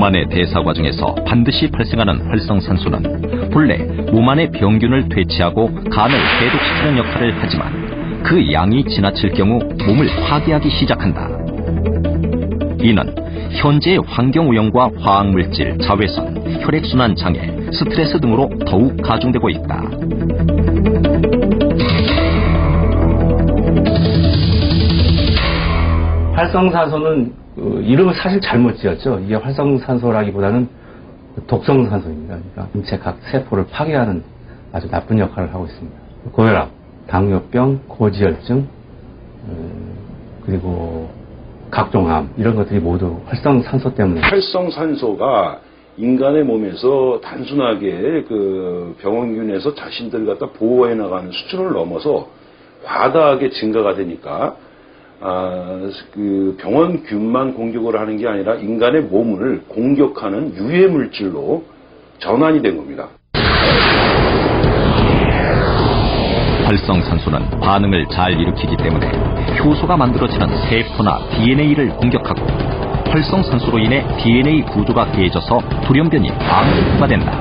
몸 안의 대사 과정에서 반드시 발생하는 활성산소는 본래 몸 안의 병균을 퇴치하고 간을 해독시키는 역할을 하지만 그 양이 지나칠 경우 몸을 파괴하기 시작한다. 이는 현재의 환경오염과 화학물질, 자외선, 혈액순환 장애, 스트레스 등으로 더욱 가중되고 있다. 활성산소는 그 이름을 사실 잘못 지었죠. 이게 활성산소라기보다는 독성산소입니다. 그러니까 인체 각 세포를 파괴하는 아주 나쁜 역할을 하고 있습니다. 고혈압, 당뇨병, 고지혈증, 음, 그리고 각종암 이런 것들이 모두 활성산소 때문에 활성산소가 인간의 몸에서 단순하게 그 병원균에서 자신들 갖다 보호해 나가는 수준을 넘어서 과다하게 증가가 되니까 아, 그 병원균만 공격을 하는 게 아니라 인간의 몸을 공격하는 유해 물질로 전환이 된 겁니다. 활성산소는 반응을 잘 일으키기 때문에 효소가 만들어지는 세포나 DNA를 공격하고 활성산소로 인해 DNA 구조가 깨져서 돌연변이 암세포가 된다.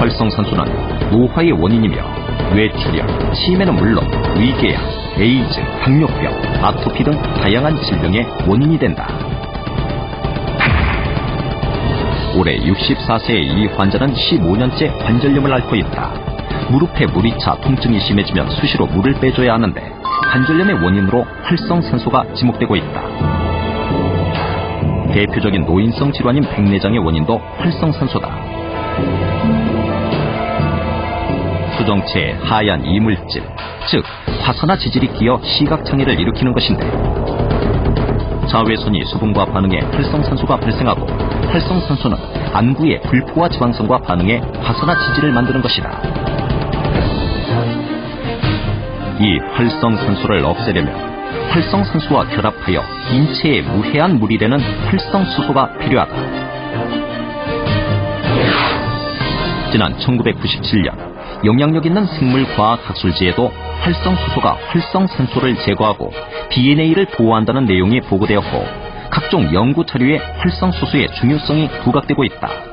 활성산소는 노화의 원인이며 뇌출혈, 치매는 물론 위궤양, 에이즈, 당뇨병, 아토피 등 다양한 질병의 원인이 된다. 올해 64세의 이 환자는 15년째 관절염을 앓고 있다. 무릎에 물이 차 통증이 심해지면 수시로 물을 빼줘야 하는데 관절염의 원인으로 활성산소가 지목되고 있다. 대표적인 노인성 질환인 백내장의 원인도 활성산소다. 수정체의 하얀 이물질, 즉 화산화 지질이 끼어 시각장애를 일으키는 것인데 자외선이 수분과 반응해 활성산소가 발생하고 활성산소는 안구의 불포화 지방선과 반응해 화산화 지질을 만드는 것이다. 이 활성산소를 없애려면 활성산소와 결합하여 인체에 무해한 물이 되는 활성수소가 필요하다. 지난 1997년 영향력 있는 생물과학 학술지에도 활성수소가 활성산소를 제거하고 DNA를 보호한다는 내용이 보고되었고 각종 연구 자료에 활성수소의 중요성이 부각되고 있다.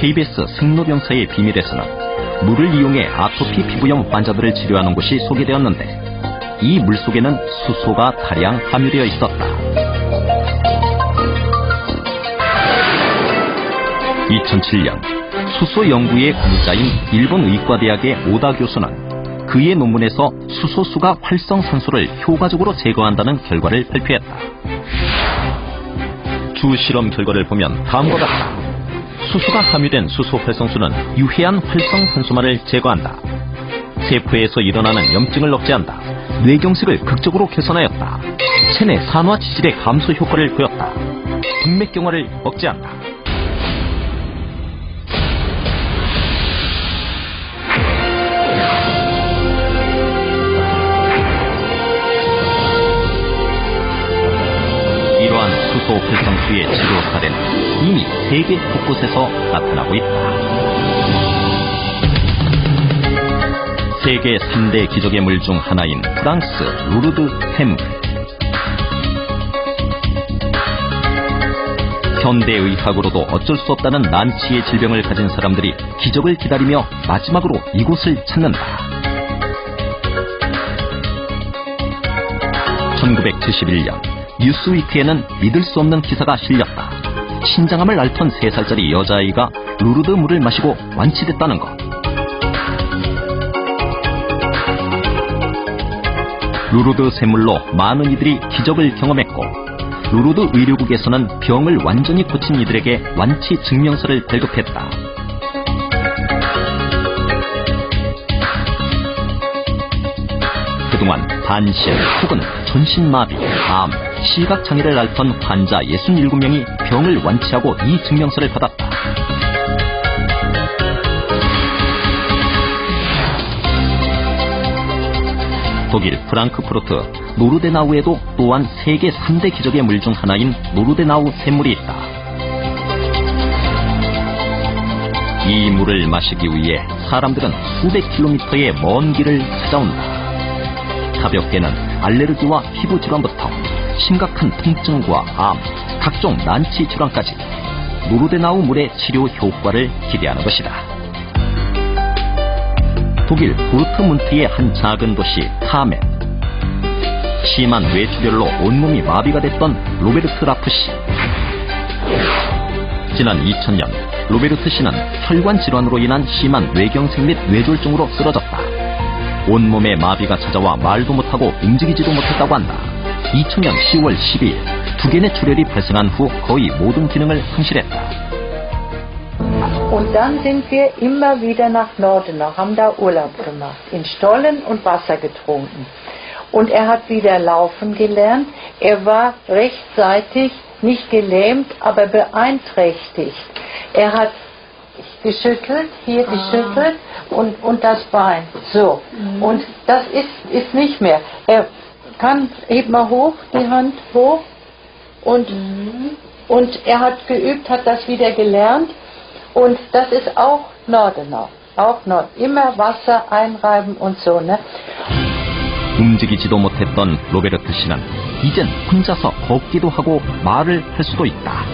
KBS 생로병사의 비밀에서는 물을 이용해 아토피 피부염 환자들을 치료하는 곳이 소개되었는데 이 물 속에는 수소가 다량 함유되어 있었다. 2007년 수소 연구의 공자인 일본 의과대학의 오다 교수는 그의 논문에서 수소수가 활성산소를 효과적으로 제거한다는 결과를 발표했다. 주 실험 결과를 보면 다음과 같다. 수소가 함유된 수소 활성수는 유해한 활성산소만을 제거한다. 세포에서 일어나는 염증을 억제한다. 뇌경색을 극적으로 개선하였다. 체내 산화 지질의 감소 효과를 보였다. 동맥경화를 억제한다. 이러한 수소 활성수의 치료 사례는 이미 세계 곳곳에서 나타나고 있다. 세계 3대 기적의 물 중 하나인 프랑스 루르드 템. 현대의학으로도 어쩔 수 없다는 난치의 질병을 가진 사람들이 기적을 기다리며 마지막으로 이곳을 찾는다. 1971년 뉴스위크에는 믿을 수 없는 기사가 실렸다. 신장암을 앓던 3살짜리 여자아이가 루르드 물을 마시고 완치됐다는 것. 루르드 샘물로 많은 이들이 기적을 경험했고 루르드 의료국에서는 병을 완전히 고친 이들에게 완치 증명서를 발급했다. 그동안 반신 혹은 전신마비, 암, 시각장애를 앓던 환자 67명이 병을 완치하고 이 증명서를 받았다. 독일 프랑크푸르트 노르데나우에도 또한 세계 3대 기적의 물 중 하나인 노르데나우 샘물이 있다. 이 물을 마시기 위해 사람들은 수백 킬로미터의 먼 길을 찾아온다. 가볍게는 알레르기와 피부 질환부터 심각한 통증과 암, 각종 난치 질환까지 노르데나우 물의 치료 효과를 기대하는 것이다. 독일 도르트문트의 한 작은 도시 카멘. 심한 뇌출혈로 온몸이 마비가 됐던 로베르트 라프 씨. 지난 2000년 로베르트 씨는 혈관 질환으로 인한 심한 뇌경색 및 뇌졸중으로 쓰러졌다. 온몸에 마비가 찾아와 말도 못하고 움직이지도 못했다고 한다. 2000년 10월 12일 두 개의 출혈이 발생한 후 거의 모든 기능을 상실했다. Und dann sind wir immer wieder nach Nordenau, haben da Urlaub gemacht, in Stollen und Wasser getrunken. Und er hat wieder laufen gelernt. Er war rechtzeitig nicht gelähmt, aber beeinträchtigt. Er hat geschüttelt, hier geschüttelt und, und das Bein. So. Und das ist, ist nicht mehr. Er kann, heb mal hoch, die Hand hoch. Und, und er hat geübt, hat das wieder gelernt. Und das ist auch Nordenau. Auch Nord. Immer Wasser einreiben und so, ne? 움직이지도 못했던 로베르트 씨는 이젠 혼자서 걷기도 하고 말을 할 수도 있다.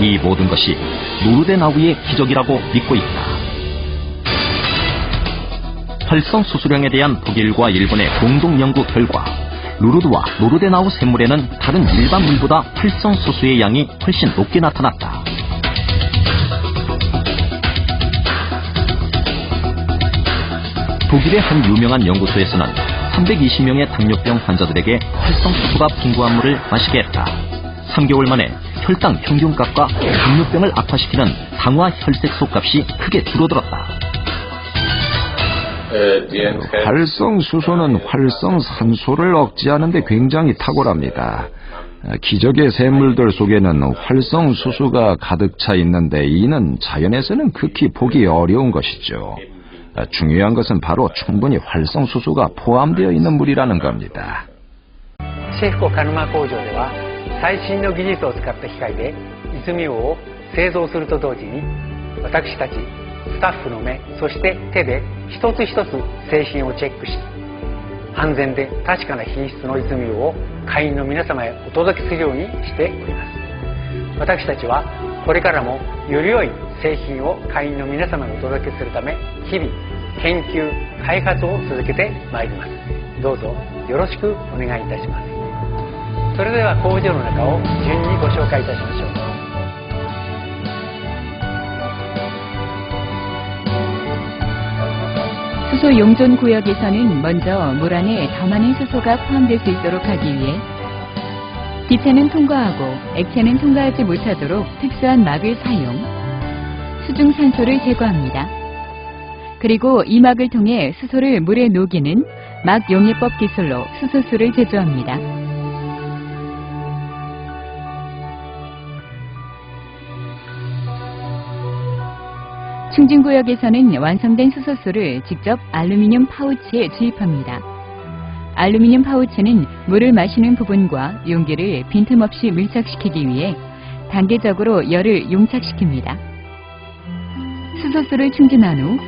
이 모든 것이 노르데나우의 기적이라고 믿고 있다. 활성 수수령에 대한 독일과 일본의 공동 연구 결과 루르드와 노르데 나우 샘물에는 다른 일반 물보다 활성 수수의 양이 훨씬 높게 나타났다. 독일의 한 유명한 연구소에서는 320명의 당뇨병 환자들에게 활성수소가 풍부한 물을 마시게 했다. 3개월 만에 혈당 평균값과 당뇨병을 악화시키는 당화 혈색소 값이 크게 줄어들었다. 활성수소는 활성산소를 억제하는 데 굉장히 탁월합니다. 어, 기적의 샘물들 속에는 활성수소가 가득 차 있는데 이는 자연에서는 극히 보기 어려운 것이죠. 어, 중요한 것은 바로 충분히 활성수소가 포함되어 있는 물이라는 겁니다. シェフコ鹿沼工場では最新の技術を使った機械で泉王を製造すると同時に私たち スタッフの目そして手で一つ一つ製品をチェックし安全で確かな品質の泉を会員の皆様へお届けするようにしております。私たちはこれからもより良い製品を会員の皆様にお届けするため日々研究開発を続けてまいります。どうぞよろしくお願いいたします。それでは工場の中を順にご紹介いたしましょう。 수소 용존 구역에서는 먼저 물 안에 더 많은 수소가 포함될 수 있도록 하기 위해 기체는 통과하고 액체는 통과하지 못하도록 특수한 막을 사용, 수중 산소를 제거합니다. 그리고 이 막을 통해 수소를 물에 녹이는 막 용해법 기술로 수소수를 제조합니다. 충진구역에서는 완성된 수소수를 직접 알루미늄 파우치에 주입합니다. 알루미늄 파우치는 물을 마시는 부분과 용기를 빈틈없이 밀착시키기 위해 단계적으로 열을 용착시킵니다. 수소수를 충진한 후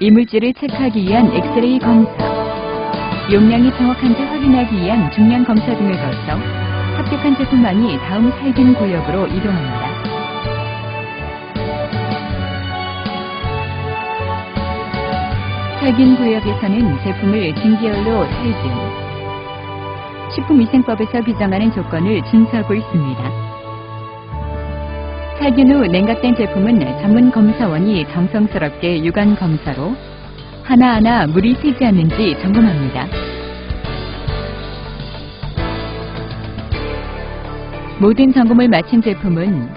이물질을 체크하기 위한 엑스레이 검사, 용량이 정확한지 확인하기 위한 중량 검사 등을 거쳐 합격한 제품만이 다음 살균 구역으로 이동합니다. 살균 구역에서는 제품을 증기열로 살균, 식품위생법에서 규정하는 조건을 준수하고 있습니다. 살균 후 냉각된 제품은 전문 검사원이 정성스럽게 유관 검사로 하나하나 물이 새지 않는지 점검합니다. 모든 점검을 마친 제품은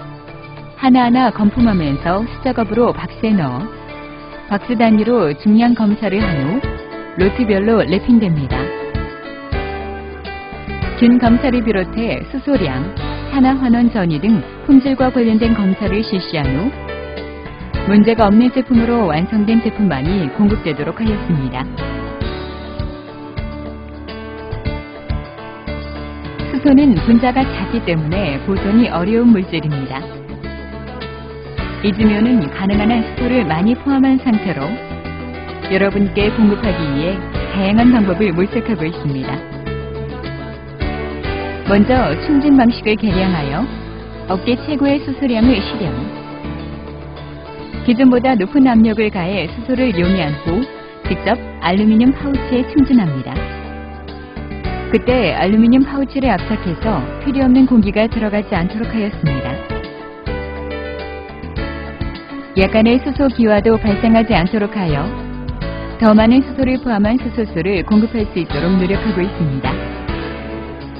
하나하나 건품하면서 수작업으로 박스에 넣어 박스 단위로 중량 검사를 한 후 로트별로 랩핑됩니다. 균 검사를 비롯해 수소량, 산화환원 전이 등 품질과 관련된 검사를 실시한 후 문제가 없는 제품으로 완성된 제품만이 공급되도록 하였습니다. 수소는 분자가 작기 때문에 보존이 어려운 물질입니다. 이즈미오는 가능한 한 수소를 많이 포함한 상태로 여러분께 공급하기 위해 다양한 방법을 모색하고 있습니다. 먼저 충진 방식을 개량하여 업계 최고의 수소량을 실현. 기존보다 높은 압력을 가해 수소를 용이한 후 직접 알루미늄 파우치에 충전합니다. 그때 알루미늄 파우치를 압착해서 필요없는 공기가 들어가지 않도록 하였습니다. 약간의 수소 기화도 발생하지 않도록 하여 더 많은 수소를 포함한 수소수를 공급할 수 있도록 노력하고 있습니다.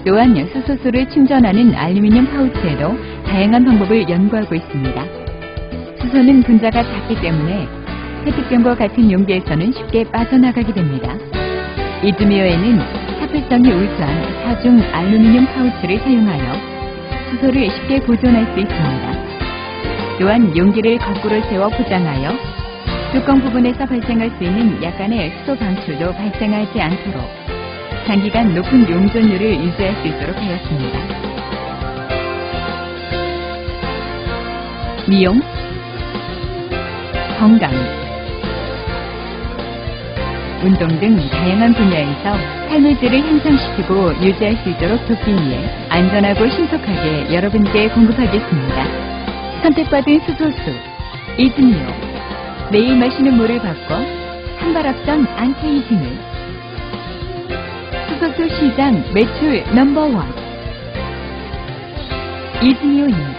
또한 수소수를 충전하는 알루미늄 파우치에도 다양한 방법을 연구하고 있습니다. 수소는 분자가 작기 때문에 페트병과 같은 용기에서는 쉽게 빠져나가게 됩니다. 이즈미어에는 차폐성이 우수한 사중 알루미늄 파우치를 사용하여 수소를 쉽게 보존할 수 있습니다. 또한 용기를 거꾸로 세워 포장하여 뚜껑 부분에서 발생할 수 있는 약간의 수소 방출도 발생하지 않도록 장기간 높은 용존율을 유지할 수 있도록 하였습니다. 미용, 건강, 운동 등 다양한 분야에서 삶의 질을 향상시키고 유지할 수 있도록 돕기 위해 안전하고 신속하게 여러분께 공급하겠습니다. 선택받은 수소수, 이즈미오, 매일 마시는 물을 바꿔 한발 앞선 안테이징을 수소수 시장 매출 넘버원 이즈미오입니다.